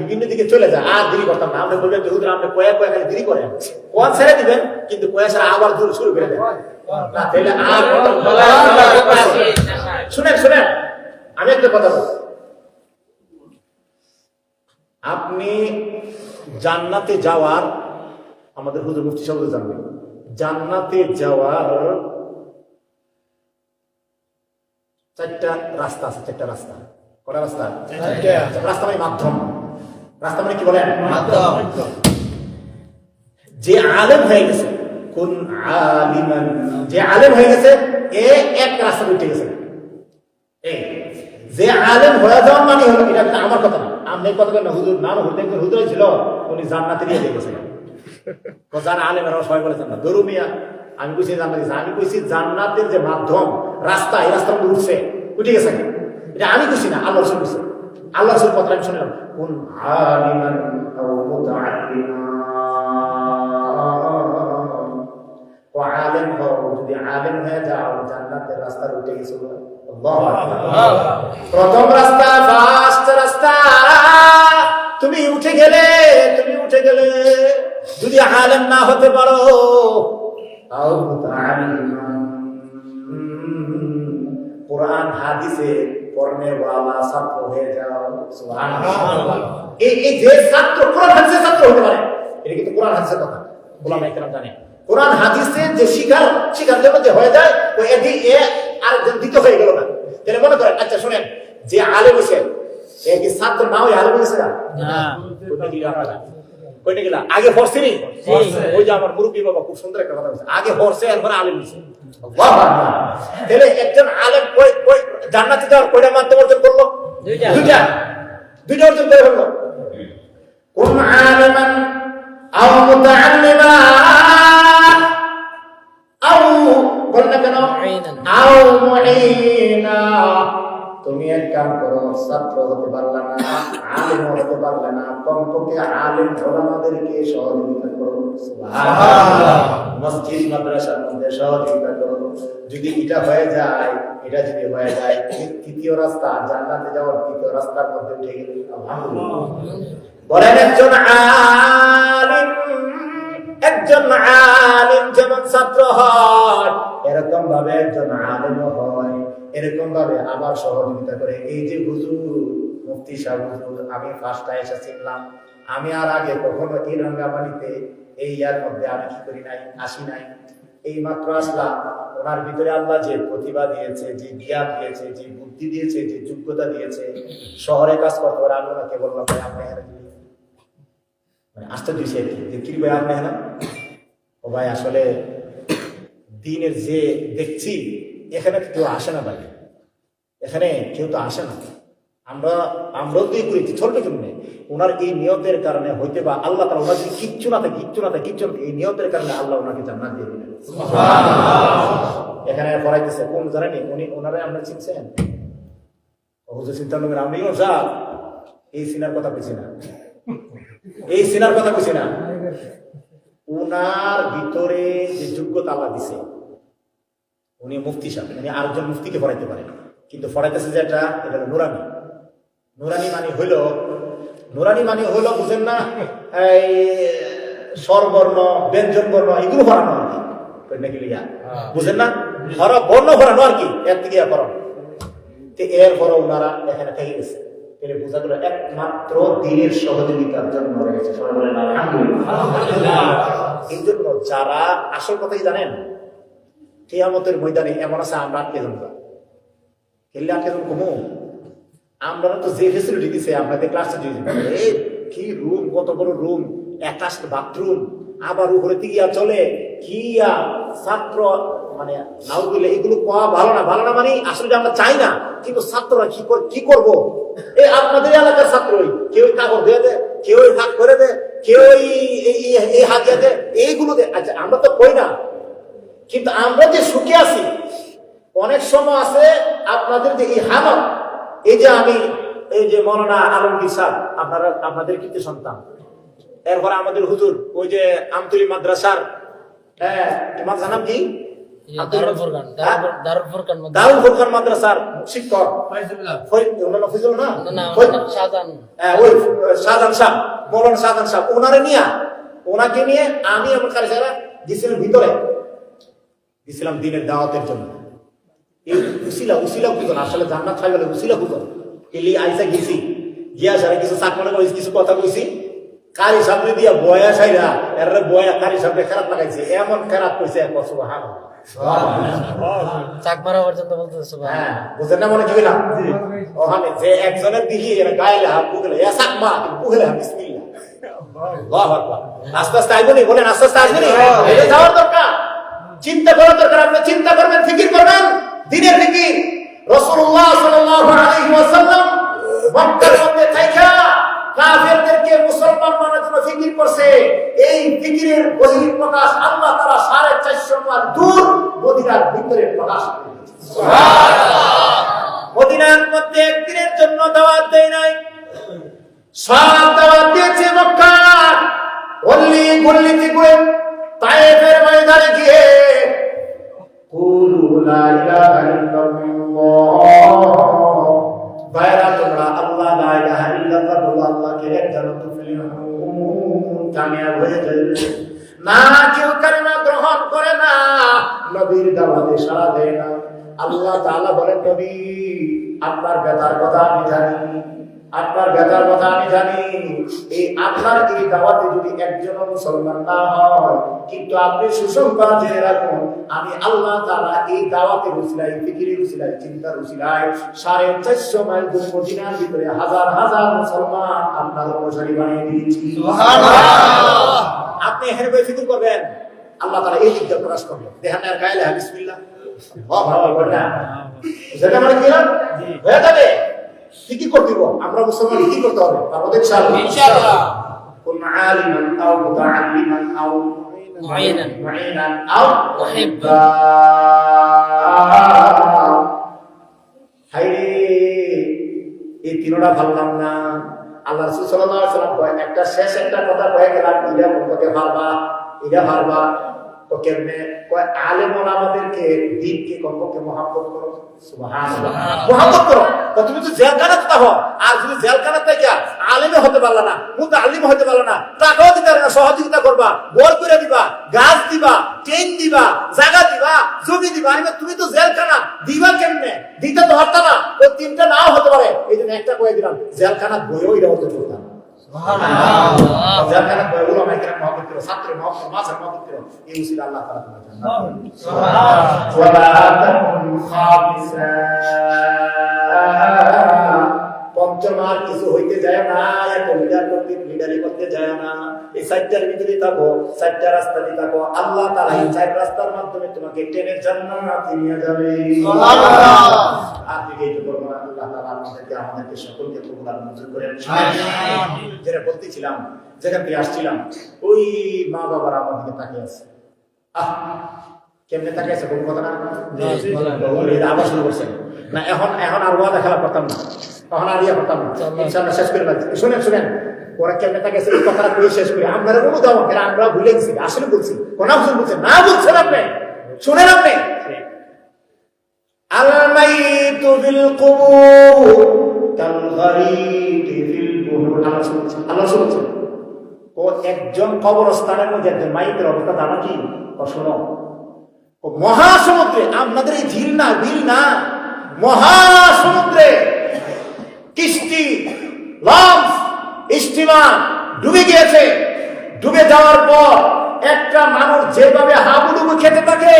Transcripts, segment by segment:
বিভিন্ন দিকে চলে যায় আর দেরি করতাম না। আপনি বলবেন যে আপনি কয়া কয়া খালি দেরি করেন। কোয়া ছেড়ে দিবেন কিন্তু কয়া ছাড়া আবার দূর শুরু করে দেন। না তাহলে আর শুনেন শুনেন আমি একটা কথা বলছি আপনি জান্নাতে যাওয়ার আমাদের হুজুর মুফতি সাহেব জানবেন জান্নাতে যাওয়ার চারটা রাস্তা আছে চারটা রাস্তা। কটা রাস্তা? রাস্তা মানে মাধ্যম। রাস্তা মানে কি বলেন? যে আলেম হয়ে গেছে কোন আলিমান যে আলেম হয়ে গেছে এ এক রাস্তা উঠে গেছে। এই যে আলেম হয়ে যাওয়ার মানে হলো এটা কিন্তু আমার কথা না। আমি কথা না হুজুর নাম হুজুর হুজুর ছিল উনি জান্নাতে নিয়ে তো যারা আলেম এরা সবাই বলেছেন না দরু মিয়া আমি কইছি জান্নাত আমি কইছি জান্নাতের যে মাধ্যম রাস্তা এই রাস্তার উঠছে উঠে গেছে। এটা আমি কইছি না আল্লাহ রসুল আল্লাহ রসুল কথা আমি শুনলাম কোন আলিমান আলেম হও, যদি আলেম হয়ে যাও, জান্নাতের রাস্তার উঠে গেছো। প্রথম রাস্তা ফার্স্ট রাস্তা তুমি উঠে গেলে, তুমি উঠে গেলে, যদি আলেম না হতে পারো। কোরআন, হাদিসে পড়নে ওয়ালা ছাত্র হয়ে যাও। সুবহানাল্লাহ। এই এই যে ছাত্র কোরআন হাদিসের ছাত্র হতে পারে। এটা কিন্তু কোরআন হাদিসের কথা। গোলাম একরাম জানে কোরআন হাদিসে যে শিকার শিকার যে হয়ে যায় ও এদি এ আর দ্বিতীয় হয়ে গেল না। তাহলে মনে করেন আচ্ছা শুনেন যে আলেম এ কি ছাত্র না ওই আলেম হয়েছে না। কোনটা কি আপনারা? কোনটা গেলা? আগে পড়ছিনি ওই যে আমার মুরব্বী বাবা খুব সুন্দর একটা কথা বলছে আগে পড়ছে এরপরে আলেম আকবার। তাহলে একজন আলেম কই কই জান্নাতে যাওয়ার কয়টা মাধ্যম অর্জন করল দুইটা। দুইটা দুইটা অর্জন করে ফেলল কোন আলেমান আও মুতাআল্লিমা আও বল না কেন আও মুঈনা তুমি এক কাম করো ছাত্র হতে পারলে না আলেম হতে পারলে না। কমপক্ষে আলেম ওলামাদেরকে সহযোগিতা করো মসজিদ মাদ্রাসার মধ্যে সহযোগিতা করো যদি এটা হয়ে যায় এটা যদি হয়ে যায় তৃতীয় রাস্তা জান্নাতে যাওয়ার তৃতীয় রাস্তার মধ্যে উঠে গেলে বলেন একজন আলিম একজন আলিম যেমন ছাত্র হয় এরকম ভাবে একজন আলিম হয়। এরকম ভাবে আবার সহযোগিতা করে। এই যে হুজুর মুফতি সাহেব আমি ফার্স্টটা এসে চিনলাম, আমি আর আগে কখনো এই রঙ্গামালিতে এই ইয়ার মধ্যে আমি কি করি নাই, আসি নাই। এই মাত্র আসলাম, ওনার ভিতরে আল্লাহ যে প্রতিভা দিয়েছে, যে জ্ঞান দিয়েছে, যে বুদ্ধি দিয়েছে, যে যোগ্যতা দিয়েছে, শহরে কাজ করতে পারে, আমি ওনাকে বললাম, ভাই, আপনি এখানে? মানে আর কি? যে কি ভাই, আপনি এখানে? ও ভাই, আসলে দিনের যে দেখছি, এখানে কেউ আসে না ভাই। এখানে কেউ তো আসে না। আমরা আমরাও তো এই করেছি চলবে কেমনে ওনার এই নিয়তের কারণে হইতে বা আল্লাহ তারা ওনার যদি কিচ্ছু না থাকে কিচ্ছু না থাকে কিচ্ছু না এই নিয়তের কারণে আল্লাহ ওনাকে জান্নাত দিয়ে দিলেন। এখানে পড়াইতেছে কোন জানেনি উনি ওনারে আমরা চিনছেন? হুজুর চিন্তা করবেন আমি সাহেব। এই সিনার কথা বুঝি না। এই সিনার কথা বুঝি না। উনার ভিতরে যে যোগ্যতা আল্লাহ দিছে উনি মুফতি সাহেব উনি আরেকজন মুফতিকে পড়াইতে পারেন। কিন্তু পড়াইতেছে যেটা এটা নুরানি। নুরানি মানে হইল নুরানি মানে হইল বুঝেন না এই স্বরবর্ণ ব্যঞ্জন বর্ণ এগুলো পড়ানো আর কি নাকি লিয়া বুঝেন না? হর বর্ণ পড়ানো আর কি এর থেকে করানো তো এরপরও ওনারা এখানে থেকে গেছে। তাহলে বোঝা গেল একমাত্র দিনের সহযোগিতার জন্য রয়েছে। সবাই বলেন এই জন্য যারা আসল কথাই জানেন কেয়ামতের ময়দানে এমন আছে আমরা আটকে যাব খেললে আটকে যাব কমু? আমরা তো যে ফেসিলিটি দিছে, আপনাদের ক্লাসে কি রুম কত বড় রুম অ্যাটাচ বাথরুম আবার উপরে দিকে চলে? কি ছাত্র মানে নাও দিলে এগুলো কোয়া ভালো না। ভালো না মানে আসলে আমরা চাই না, কিন্তু ছাত্ররা কি কি করব? এই আপনাদের এলাকার ছাত্রই কেউ কাগজ দিয়ে দেয় কেউ ভাগ করে দেয় কেউ এই- হাতিয়া দেয় এইগুলো আচ্ছা আমরা তো কই না। কিন্তু আমরা যে সুখে আছি, অনেক সময় আছে আপনাদের যে এই হালত এই যে আমি এই যে মৌলানা আলমগীর স্যার আপনারা আপনাদের কৃতি সন্তান? এরপর আমাদের হুজুর ওই যে আমতলি মাদ্রাসার হ্যাঁ মাদ্রাসার নাম কি? দারুল ফুরকান হ্যাঁ? দারুল- দারুল ফুরকান মধ্যে- দারুল ফুরকান মাদ্রাসার শিক্ষক। ফজল না? হ্যাঁ, ওই শাহজাহান সাহেব মৌলানা শাহজাহান সাহেব ওনারে নিয়ে ওনাকে নিয়ে আমি আমার গেছিলাম ভিতরে। গেছিলাম দিনের দাওয়াতের জন্য। উসিলা উসিলা খুঁজো না আসলে জান্নাত খাই বলে উসিলা খুঁজো এলি আইসা গেছি। গিয়া সারা কিছু চাকমানে কিছু কথা কইছি। কারি সামনে দিয়া বয়া সাইরা এর বয়া কারি সামনে খারাপ লাগাইছে? এমন খারাপ কইছে এক বছর হান চাক মারা পর্যন্ত বলতেছে হ্যাঁ বুঝেন না মনে কি না ওখানে যে একজনের দিকে এরা গাইলে হাত এ চাকমা বিসমিল্লাহ। আস্তে আস্তে আইবনি বলেন আস্তে আস্তে আসবেনি যাওয়ার দরকার। চিন্তা করার দরকার। আপনি চিন্তা করবেন ফিকির করবেন। বহির প্রকাশ আল্লাহ তাআলা সাড়ে চারশো মাইল দূর মদিনার ভিতরে প্রকাশ মদিনার মধ্যে একদিনের জন্য দাওয়াত দেয় নাই। সব দাওয়াত দিয়েছে মক্কা। অল্লি গল্লিতে করে তায়েফের ময়দানে গিয়ে কুলু লা ইলাহা ইল্লাল্লাহ। বাইরা তোমরা আল্লাহ লা ইলাহা ইল্লাল্লাহ বলো আল্লাহকে এক জানো তো কামিয়াব হয়ে যাবে। আপনার যদি একজন মুসলমান না হয়, কিন্তু আপনি সুসংবাদ জেনে রাখুন, আমি আল্লাহ এই দাওয়াতে রুসিলাই ফিকিরি রুসিলাই চিন্তার রুসিলাই সাড়ে চারশো মাইল দূর ভিতরে হাজার হাজার মুসলমান আপনার অনুসারী বানিয়ে দিয়েছি। আপনি এখানে বই ফিকির করবেন? আল্লাহ তাআলা এই দিকটা প্রকাশ করবেন দেখেন আর গায়ে না সেটা মানে কি হয়ে? যাবে। কি করতে হবে আমরা মুসলমান কি করতে হবে। তো ইনশাআল্লাহ। কোন আলিমান আও মুতাআল্লিমান আও মুঈনান। মুঈনান আও মুহিব্বান। হাইরে এই তিনটা ভাবলাম না। আল্লাহ রাসূল আলাইহি সাল্লাম কয় একটা শেষ একটা কথা কয়ে গেলাম ইরা মনকে ভাববা ইরা ভাববা তো কেমনে? কয় আলেম ওলামাদেরকে দিনকে কমপক্ষে মহাব্বত করো। মহাব্বত করো। তো তুমি তো জেলখানাতে থাকো আর তুমি জেলখানাতে থেকে আলেমে হতে পারলা না আলিম হতে পারলা না টাকাও দিতে না সহযোগিতা করবা বর করে দিবা গাছ দিবা ট্রেন দিবা জায়গা দিবা জমি দিবা এবার তুমি তো জেলখানা দিবা কেমনে? দিতে তো পারতা না ওই তিনটা নাও হতে পারে। এই জন্য একটা কয়ে দিলাম জেলখানা বইও এটা হতে চলতাম যার কারণে ওলামা মাইকের মহব্বত করো ছাত্রের মহব্বত মাসের মহব্বত করো এই উচিত আল্লাহ তাআলা তোমার জন্য। সুবহান ওয়া পঞ্চম আর কিছু হইতে যায় না লিডার করতে লিডারি করতে যায় না। এই চারটার ভিতরে থাকো চারটা রাস্তা দিয়ে থাকো। আল্লাহ তারা এই চার রাস্তার মাধ্যমে তোমাকে টেনে জান্নাতে নিয়ে যাবে। আর দিকে এইটুকু করব না আল্লাহ তাআলা আমাদেরকে আমাদেরকে সকলকে কবুল আর মঞ্জুর করেন যেটা বলতেছিলাম যেখান থেকে আসছিলাম ওই মা বাবার আমার দিকে তাকিয়ে আছে। আহ কেমনে তাকিয়ে আছে? কোন কথা না? এটা আবার শুরু করছেন। না এখন এখন আর ওয়াদা খেলা করতাম না এখন আর ইয়া করতাম না ইনশাআল্লাহ শেষ করে ফেলছি শুনেন শুনেন ওরা কেমনে তাকিয়ে আছে এই কথাটা কই শেষ করে আমরা কোনো দাও এরা আমরা ভুলে গেছি আসলে বলছি কোনা ভুল বলছেন না বলছেন আপনি শুনেন আপনি الميت في القبور كالغريق في البحور আল্লাহ শুনছেন আল্লাহ শুনছেন ও একজন কবরস্থানের মধ্যে একজন মাইকের অবস্থা জানো কি ও শোনো ও মহাসমুদ্রে আপনাদের এই ঝিল না বিল না মহাসমুদ্রে কিস্তি, লঞ্চ স্টিমার ডুবে গিয়েছে। ডুবে যাওয়ার পর একটা মানুষ যেভাবে হাবুডুবু খেতে থাকে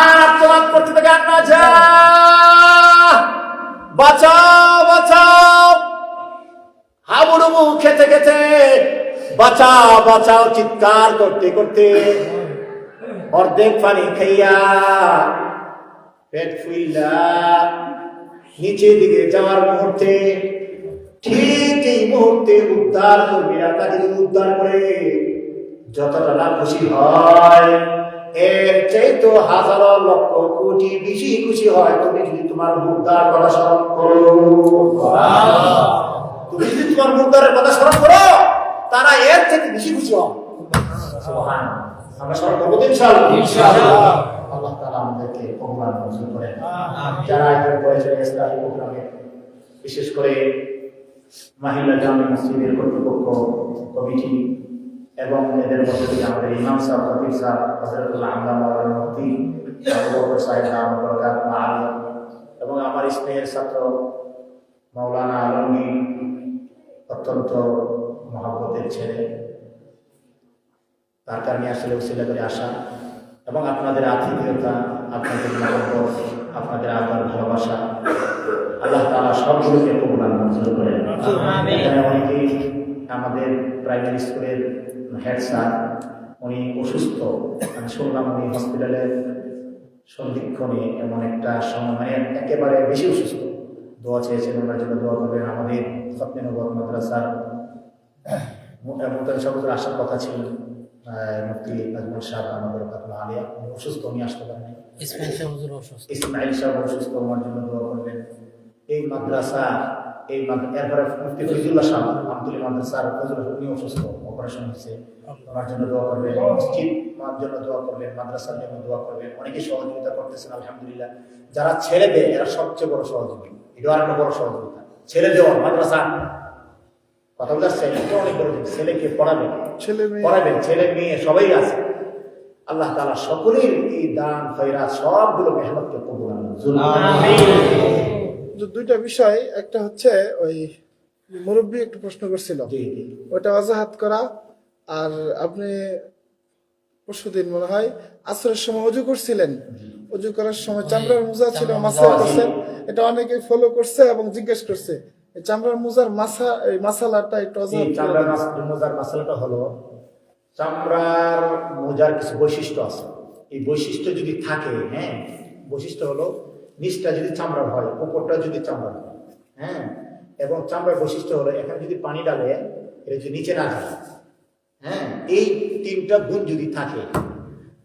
আর তোমার করতে থাকে আন্না যা, বাঁচাও বাঁচাও। হাবুডুবু খেতে খেতে বাঁচাও বাঁচাও, চিৎকার করতে করতে অর্ধেক পানি খাইয়া পেট ফুইলা নিচের দিকে যাওয়ার মুহূর্তে ঠিক এই মুহূর্তে উদ্ধার কর্মীরা তাকে যদি উদ্ধার করে যতটা না খুশি হয়। এর চাইতো হাজারো লক্ষ কোটি বেশি খুশি হয়। তুমি যদি তোমার মুদ্রার কথা স্মরণ করো তুমি যদি তোমার মুদ্রার কথা স্মরণ করো তারা এর থেকে বেশি খুশি হয় আমরা স্মরণ করব তো ইনশাআল্লাহ। আল্লাহ তাআলা আমাদেরকে কবুল মঞ্জুর করেন। যারা এখানে করেছেন ইসলামী প্রোগ্রামে বিশেষ করে মাহিলা জামে মসজিদের কর্তৃপক্ষ কমিটি এবং এদের মধ্যে থেকে আমাদের ইমাম সাহেব ফকির সাহেব হজরতুল্লাহ মাওলানা মুফতি সাহেব নাম বরকাত মাআলি এবং আমার স্নেহের ছাত্র মৌলানা আলমগীর অত্যন্ত মহাব্বতের ছেলে। তার কারণে আসলে উসিলা করে আসা। এবং আপনাদের আতিথেয়তা আপনাদের আপনাদের আদর ভালোবাসা আল্লাহ তাআলা সবগুলোকে কবুল মঞ্জুর করেন। এখানে অনেকেই আমাদের প্রাইমারি স্কুলের হেড স্যার উনি অসুস্থ। আমি শুনলাম উনি হসপিটালের সন্ধিক্ষণে এমন একটা সময় মানে একেবারে বেশি অসুস্থ। দোয়া চেয়েছেন ওনার জন্য দোয়া করবেন। আমাদের সত্যনগর মাদ্রাসার মোতাবেক সবুজের আসার কথা ছিল। মুফতি আজমল সাহেব আমাদের আলিয়া উনি অসুস্থ উনি আসতে পারেন ইসমাইল শাহ হুজুর অসুস্থ। ইসমাইল সাহেব অসুস্থ হওয়ার জন্য দোয়া করবেন এই মাদ্রাসা এই এরপরে মুফতি ফিজুল্লাহ সাহেব আব্দুল মাদ্রাসার ফজল উনি অসুস্থ অপারেশন হয়েছে। জন্য দোয়া করবেন মসজিদ মার জন্য দোয়া করবেন মাদ্রাসার জন্য দোয়া করবেন। অনেকে সহযোগিতা করতেছেন আলহামদুলিল্লাহ। যারা ছেড়ে দেয় এরা সবচেয়ে বড় সহযোগী। এটা আর একটা বড় সহযোগিতা। ছেড়ে দেওয়া মাদ্রাসা কথা বলতে এটা অনেক বড় ছেলেকে পড়াবেন। ছেলে পড়াবেন ছেলে মেয়ে সবাই আছে। আল্লাহ তাআলা সকলের এই দান সবগুলো মেহনতকে কবুল দুইটা বিষয় একটা হচ্ছে ওই মুরব্বী একটু প্রশ্ন করছিল। ওটা অজাহাত করা আর আপনি পরশুদিন মনে হয় আসরের সময় অজু করছিলেন। অজু করার সময় চামড়ার মোজা ছিল চামড়ার মাসা করছেন এটা অনেকে ফলো করছে এবং জিজ্ঞেস করছে চামড়ার মোজার মাসা, এই মাসালাটা একটু চামড়ার মোজার মশলাটা হলো, চামড়ার মোজার কিছু বৈশিষ্ট্য আছে। এই বৈশিষ্ট্য যদি থাকে হ্যাঁ বৈশিষ্ট্য হলো নিচটা যদি চামড়ার হয়, উপরটা যদি চামড়ার হয় হ্যাঁ এবং চামড়ার বৈশিষ্ট্য হলো এখানে যদি পানি ডালে এটা যদি নিচে না যায় হ্যাঁ এই তিনটা গুণ যদি থাকে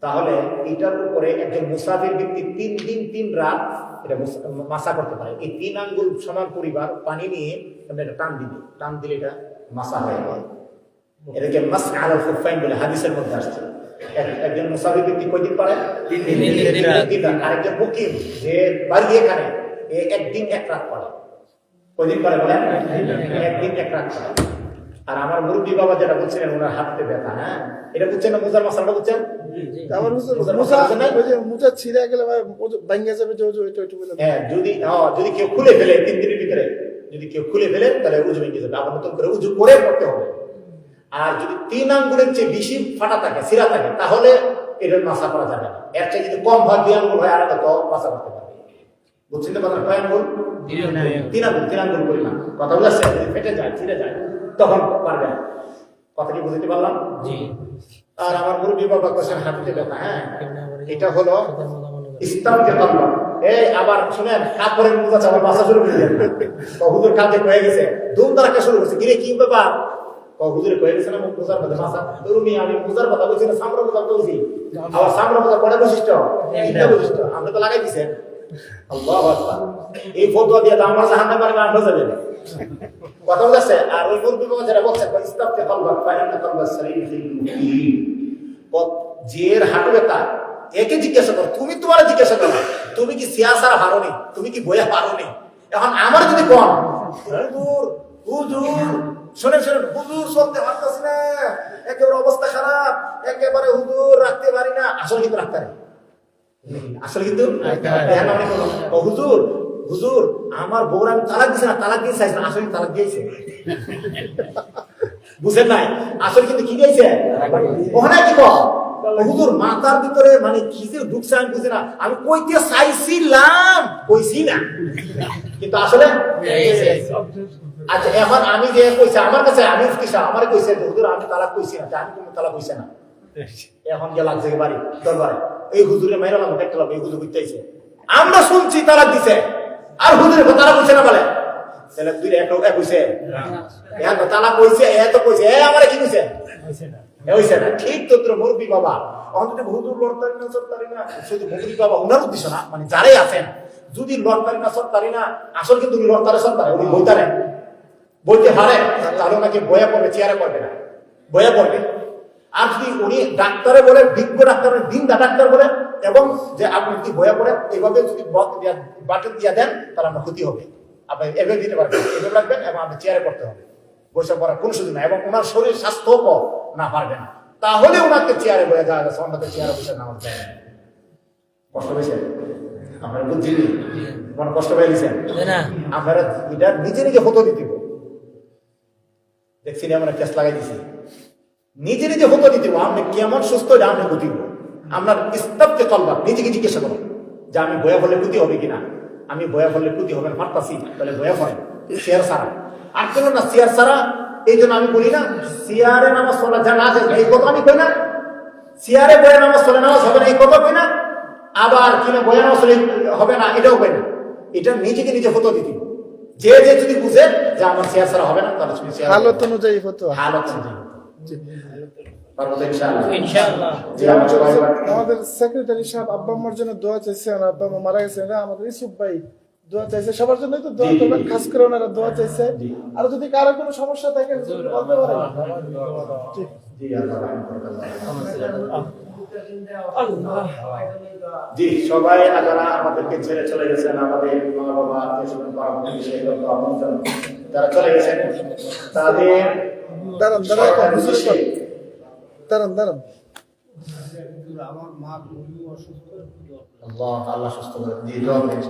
তাহলে এটার উপরে একজন মুসাফির ব্যক্তি তিন দিন তিন রাত এটা মাসা করতে পারে। এই তিন আঙ্গুল সমান পরিবার পানি নিয়ে একটা টান দিবে টান দিলে এটা মাসা হয়ে যায়। এটাকে মাস আলাল ফুফাইন বলে হাদিসের মধ্যে আসছে। একজন মুসাফির ব্যক্তি কয়দিন পারে? তিন দিন। আরেকজন মুকিম যে বাড়ি এখানে একদিন এক রাত পড়ে কয়দিন পরে বলেন? একদিন এক রাত পড়ে আর আমার মুরব্বী বাবা যেটা বলছিলেন ওনার হাতে ব্যথা হ্যাঁ? এটা বুঝছেন না মুজার মশলাটা বুঝছেন? আবার ছিঁড়ে গেলে যাবে যে এটা বলে হ্যাঁ যদি হ্যাঁ, যদি কেউ খুলে ফেলে তিন দিনের ভিতরে যদি কেউ খুলে ফেলে তাহলে উজু ভেঙে যাবে। আবার নতুন করে উজু করে করতে হবে। আর যদি তিন আঙ্গুলের চেয়ে বেশি ফাটা থাকে সিরা থাকে তাহলে এটার মাসা করা যাবে না। এর চেয়ে যদি কম হয় দুই আঙ্গুল হয় আর তো মাসা করতে পারবে। বুঝছেন তো কথা কয় আঙ্গুল? তিন আঙ্গুল। তিন আঙ্গুল কথা ফেটে যায় ছিঁড়ে যায় তখন পারবে। কথা কি বুঝতে পারলাম? জি। আর আমার মুরব্বী বাবা কোশ্চেন হাঁটুতে ব্যথা হ্যাঁ। এটা হলো এই আবার শুনেন বাসা শুরু করে গেছে। শুরু করছে। কিরে কি ব্যাপার? গেছে না আমি কথা বলছি আবার বৈশিষ্ট্য? বৈশিষ্ট্য। তো লাগাই এই আর ওই বলছে আমার না, একেবারে অবস্থা খারাপ, একেবারে রাখতে পারি না। আসলে কিন্তু রাখতে কিন্তু হুজুর হুজুর, আমার আমি তালাক দিছি না, তালাক দিয়ে চাইছি না আসলে তালাক দিয়েছে। বুঝেন নাই? আসলে কিন্তু কি দিয়েছে ওখানে কি কর হুজুর, মাথার ভিতরে মানে কি যে ঢুকছে আমি বুঝি না। আমি কইতে চাইছিলাম, কইছি না। কিন্তু আসলে আচ্ছা এখন আমি যে কইছে, আমার কাছে আমি কিসা আমার কইছে হুজুর, আমি তালাক কইছি না আমি কোনো তালাক কইছে না। এখন গিয়ে লাগছে বাড়ি দরবারে। এই হুজুরে মেয়েরা লাভ দেখতে লাভ এই হুজুর বুঝতেছে আমরা শুনছি তালাক দিছে, আর হুজুরে তারা বুঝছে না বলে। তাহলে দুই এক এক কইছে এখন তো তালাক কইছে এ তো কইছে এ আমারে কি কইছে? হইছে না। ঠিক তো তোর মুরব্বী বাবা। অন্তত হুজুর লড়তারি না সরতারি না শুধু মুরব্বী বাবা ওনার উদ্দেশ্য না মানে যারাই আছেন যদি লড়তারি না সরতারি না আসল কিন্তু উনি লড়তারে সরতারে উনি বইতারে বইতে পারে তাহলে ওনাকে বয়া পড়বে চেয়ারে পড়বে না। বয়া পড়বে। আর যদি উনি ডাক্তারে বলে বিজ্ঞ ডাক্তার দিন দা ডাক্তার বলে এবং যে আপনি যদি বয়া করেন এইভাবে যদি বাটন দিয়ে দেন তাহলে আপনার ক্ষতি হবে। আপনি এভাবে দিতে পারবেন এভাবে রাখবেন এবং আপনি চেয়ারে করতে হবে। বসে পড়ার কোনো সুযোগ নাই এবং ওনার শরীর স্বাস্থ্যকর না পারবে না। তাহলে ওনাকে চেয়ারে বয়ে যাওয়া যাচ্ছে অন্যকে চেয়ারে বসে নামাজ যায় না। কষ্ট পেয়েছেন? আপনারা বুঝছিলি মনে কষ্ট পেয়ে গেছেন? যে আপনারা এটা নিজে নিজে হতো দিতে দেখছি আমরা কেস লাগাই দিছি। নিজে নিজে হতো দিতে আপনি কেমন সুস্থ এটা আপনি বুঝিব। আপনার ইস্তাবকে তলবা নিজেকে জিজ্ঞাসা করো যে আমি বয়া বলে ক্ষতি হবে কিনা। আমি বয়া ফলে ক্ষতি হবে না পারতাছি তাহলে বয়া ফলে চেয়ার সারা আর কেন না চেয়ার সারা এই জন্য আমি বলি না চেয়ারে নামাজ চলা যা না এই কথা আমি কই না? চেয়ারে বয়া নামাজ চলে নামাজ হবে না এই কথা কই না? আবার কিনা বয়া নামাজ চলে হবে না এটাও কই না। এটা নিজেকে নিজে হতো দিতে হবে। যে যে যদি বুঝে যে আমার চেয়ার ছাড়া হবে না তাহলে হালত অনুযায়ী হতো হালত জি। আমার আমাদের সেক্রেটারি সাহেব আব্বা আম্মার জন্য দোয়া চাইছেন আব্বা আম্মা মারা গেছেন আমাদের ইসুফ ভাই দোয়া চাইছে সবার জন্যই তো দোয়া করবেন খাস করে ওনারা দোয়া চাইছে। আর যদি কারও কোনো সমস্যা থাকে বলতে পারেন। জি। সবাই যারা আমাদেরকে ছেড়ে চলে গেছেন আমাদের মা বাবা যারা চলে গেছেন তাদের দাঁড়ান দাঁড়ান সরকার বুঝতে উদ্দেশ্যে পারেন। দাঁড়ান দাঁড়ান আল্লাহ আল্লাহ সুস্থ করে জি দোয়া করেন।